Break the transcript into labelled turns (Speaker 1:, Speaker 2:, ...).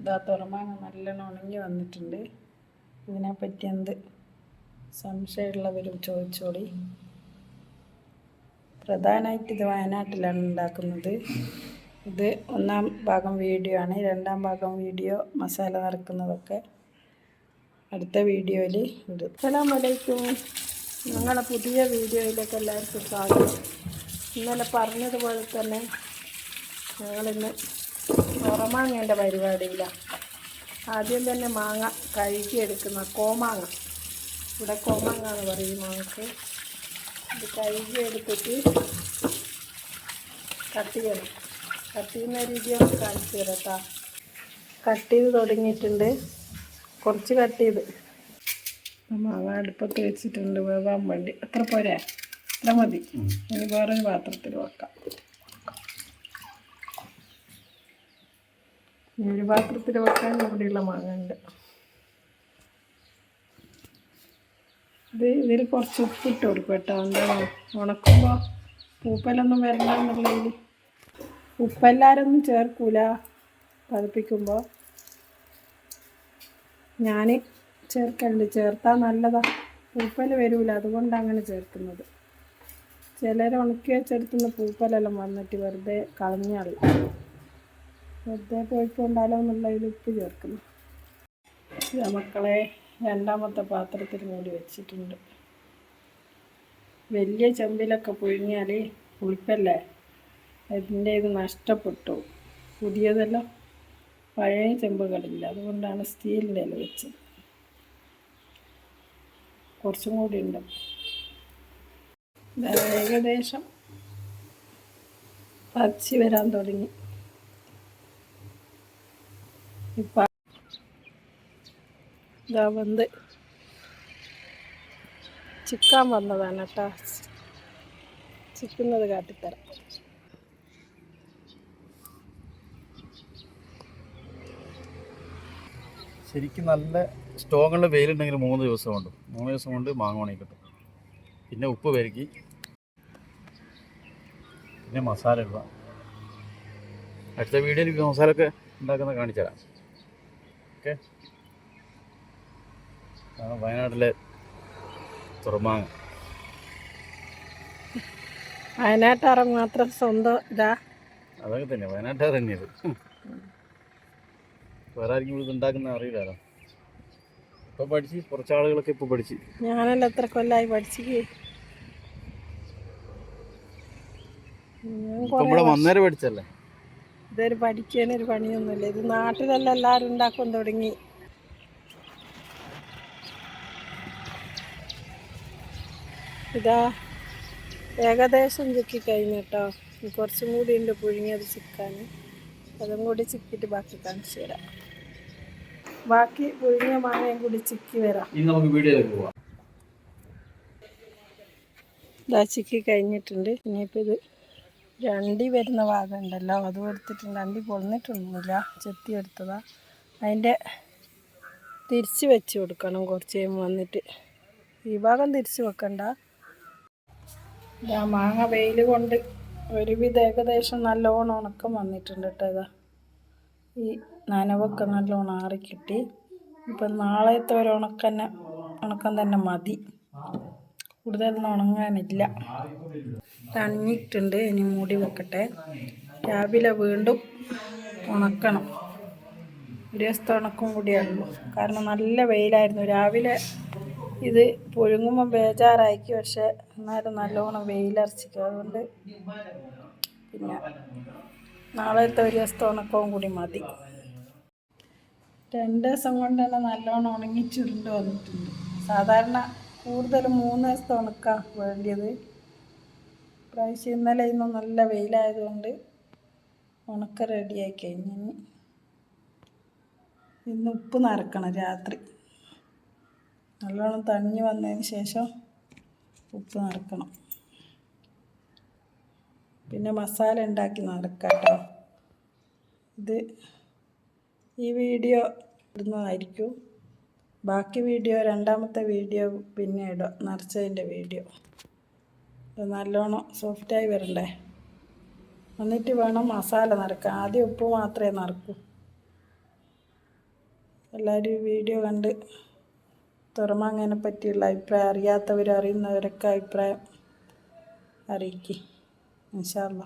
Speaker 1: ഇതാ തുറമാങ്ങ നല്ലോണം ഉണങ്ങി വന്നിട്ടുണ്ട്. ഇതിനെപ്പറ്റി എന്ത് സംശയമുള്ളവരും ചോദിച്ചോടി പ്രധാനമായിട്ട് ഇത് വയനാട്ടിലാണ് ഉണ്ടാക്കുന്നത്. ഇത് ഒന്നാം ഭാഗം വീഡിയോ ആണ്. രണ്ടാം ഭാഗം വീഡിയോ മസാല നിറക്കുന്നതൊക്കെ അടുത്ത വീഡിയോയിൽ ഇടും. സലാം അലൈക്കും. ഞങ്ങളുടെ പുതിയ വീഡിയോയിലേക്ക് എല്ലാവർക്കും സ്വാഗതം. ഇന്നലെ പറഞ്ഞതുപോലെ തന്നെ ഞങ്ങളിന്ന് ഉറമാങ്ങേന്റെ പരിപാടിയിലാണ് ആദ്യം തന്നെ മാങ്ങ കഴുകി കഴുകിയെടുക്കുന്ന കോമാങ്ങ. ഇവിടെ കോമാങ്ങ എന്ന് പറയും മാങ്ങക്ക്. ഇത് കഴുകിയെടുത്തിട്ട് കട്ട് ചെയ്യണം. കട്ട് ചെയ്യുന്ന രീതി ഒന്ന് കാണിച്ചു തരാട്ടാ. കേട്ടോ കട്ട് ചെയ്ത് തുടങ്ങിയിട്ടുണ്ട്. കുറച്ച് കട്ട് ചെയ്ത്. മാങ്ങ അടുപ്പത്ത് വെച്ചിട്ടുണ്ട്. വേവാൻ വേണ്ടി. അത്ര പോരെ? അത്ര മതി. ഇനി വേറൊരു പാത്രത്തിൽ വെക്കാം. ഒരു പാത്രത്തിൽ വെക്കാൻ ഇവിടെയുള്ള മാങ്ങ ഉണ്ട് ഇത് ഇതിൽ കുറച്ച് ഉപ്പിട്ട് കൊടുക്കും കേട്ടോ. എന്താ ഉണക്കുമ്പോൾ പൂപ്പലൊന്നും വരണ്ട എന്നുള്ളതിൽ ഉപ്പെല്ലാരൊന്നും ചേർക്കൂല പതിപ്പിക്കുമ്പോൾ ഞാൻ ചേർക്കലുണ്ട്. ചേർത്താൽ നല്ലതാ. പൂപ്പൽ വരൂല. അതുകൊണ്ടാണ് അങ്ങനെ ചേർക്കുന്നത്. ചിലർ ഉണക്കി വെച്ചെടുത്തുന്ന പൂപ്പലെല്ലാം വന്നിട്ട് വെറുതെ കളഞ്ഞാളി. വെറുതെ പോയിക്കൊണ്ടാലോ എന്നുള്ളതിൽ ഉപ്പ് ചേർക്കുന്നു. മക്കളെ രണ്ടാമത്തെ പാത്രത്തിൽ മൂടി വെച്ചിട്ടുണ്ട്. വലിയ ചെമ്പിലൊക്കെ പുഴുങ്ങിയാൽ പുളിപ്പല്ലേ? അതിന്റെ ഇത് നഷ്ടപ്പെട്ടു. പുതിയതെല്ലാം പഴയ ചെമ്പുകളില്ല. അതുകൊണ്ടാണ് സ്റ്റീലിന്റെ ഇല വെച്ചത്. കുറച്ചും കൂടി ഉണ്ട്. ഏകദേശം പച്ചി വരാൻ തുടങ്ങി. ഇപ്പം ഇതാ വന്ന്. ചിക്കാൻ വന്നതാണ് കേട്ടോ. ചിക്കുന്നത് കാട്ടിത്തരാം.
Speaker 2: ശരിക്കും നല്ല സ്റ്റോങ്ങുള്ള വെയിലുണ്ടെങ്കിൽ മൂന്ന് ദിവസം കൊണ്ട്. മൂന്ന് ദിവസം കൊണ്ട് മാങ്ങ ഉണങ്ങി കിട്ടും. പിന്നെ ഉപ്പ് പെരുക്കി. പിന്നെ മസാല ഇടുക. അടുത്ത വീഡിയോയിൽ മസാല ഒക്കെ ഉണ്ടാക്കുന്ന കാണിച്ചു തരാം ഓക്കെ. വയനാട്ടിലെ തുറമാങ്ങ.
Speaker 1: വയനാട്ടാറ മാത്രം സ്വന്തം ഇതാ.
Speaker 2: അതൊക്കെ തന്നെ വയനാട്ടുകാർ തന്നെയത് വേറെ ആർക്കും ഇത് ഉണ്ടാക്കുന്ന അറിയില്ലല്ലോ ഇപ്പൊ പഠിച്ച് കുറച്ച് ആളുകളൊക്കെ ഇപ്പൊ പഠിച്ച്.
Speaker 1: ഞാനല്ല എത്ര കൊല്ലായി പഠിച്ചിക്ക്.
Speaker 2: ഇപ്പൊ ഇവിടെ വന്നേരം പഠിച്ചല്ലേ
Speaker 1: ഇതൊരു പഠിക്കാനൊരു പണിയൊന്നുമില്ല. ഇത് നാട്ടിലെല്ലാം എല്ലാവരും ഉണ്ടാക്കാൻ തുടങ്ങി. ഇതാ ഏകദേശം ചിക്കി കഴിഞ്ഞു കേട്ടോ. കുറച്ചും കൂടി ഉണ്ട് പുഴുങ്ങിയത് ചിക്കാൻ. അതും കൂടി ചിക്കിയിട്ട് ബാക്കി കാണിച്ചു തരാം. ബാക്കി പുഴുങ്ങിയ മാങ്ങയും കൂടി ചിക്കി വരാം.
Speaker 2: ഇനി നമുക്ക് വീഡിയോയിലേക്ക് പോവാം.
Speaker 1: ഇതാ ചിക്കി കഴിഞ്ഞിട്ടുണ്ട്. ഇനിയിപ്പോൾ ഇത് രണ്ടി വരുന്ന ഭാഗം ഉണ്ടല്ലോ അതും എടുത്തിട്ടുണ്ട്. അണ്ടി പൊളിഞ്ഞിട്ടൊന്നുമില്ല ചെത്തി എടുത്തതാ. അതിന്റെ തിരിച്ച് വെച്ച് കൊടുക്കണം കുറച്ച് കഴിയുമ്പോൾ വന്നിട്ട്. ഈ ഭാഗം തിരിച്ച് വെക്കണ്ട. മാങ്ങ വെയിൽ കൊണ്ട് ഒരുവിധ ഏകദേശം നല്ലോണം ഉണക്കം വന്നിട്ടുണ്ട് കേട്ടോ ഇതാ. ഈ നനവൊക്കെ നല്ലോണം ആറിക്കിട്ടി. ഇപ്പം നാളത്തെ ഒരു ഉണക്കന്നെ ഉണക്കം തന്നെ മതി. കൂടുതലൊന്നും ഉണങ്ങാനില്ല. തണിഞ്ഞിട്ടുണ്ട് ഇനി മൂടി വെക്കട്ടെ. രാവിലെ വീണ്ടും ഉണക്കണം. ഒരു ദിവസത്തെ ഉണക്കും കൂടിയാണല്ലോ. കാരണം നല്ല വെയിലായിരുന്നു. രാവിലെ ഇത് പുഴുങ്ങുമ്പോൾ ബേജാറായിക്കും പക്ഷെ എന്നാലും നല്ലോണം വെയിലറച്ചിക്കും അതുകൊണ്ട് പിന്നെ നാളത്തെ ഒരു ദിവസത്തെ ഉണക്കവും കൂടി മതി. രണ്ട് ദിവസം കൊണ്ട് തന്നെ നല്ലോണം ഉണങ്ങി ചുരുണ്ട് വന്നിട്ടുണ്ട്. സാധാരണ കൂടുതൽ മൂന്ന് ദിവസത്തെ ഉണക്കാ വേണ്ടിയത്. പ്രാവശ്യം ഇന്നലെ ഇന്ന് നല്ല വെയിലായതുകൊണ്ട് ഉണക്ക റെഡിയാക്കി കഴിഞ്ഞു ഇന്ന് ഉപ്പ് നിറക്കണം രാത്രി. നല്ലോണം തണിഞ്ഞ് വന്നതിന് ശേഷം ഉപ്പ് നിറക്കണം പിന്നെ മസാല ഉണ്ടാക്കി കേട്ടോ ഇത് ഈ വീഡിയോ ഇടുന്നതായിരിക്കും. ബാക്കി വീഡിയോ രണ്ടാമത്തെ വീഡിയോ പിന്നെ ഇടാം. നിറച്ചതിന്റെ വീഡിയോ. അത് നല്ലോണം സോഫ്റ്റായി വരണ്ടേ? എന്നിട്ട് വേണം മസാല നിറക്കാൻ ആദ്യം ഉപ്പ് മാത്രമേ നിറക്കൂ എല്ലാവരും ഈ വീഡിയോ കണ്ട് തുറമാങ്ങനെ പറ്റിയുള്ള അഭിപ്രായം അറിയാത്തവരും അറിയുന്നവരൊക്കെ അഭിപ്രായം അറിയിക്കും. ഇൻഷാല്ല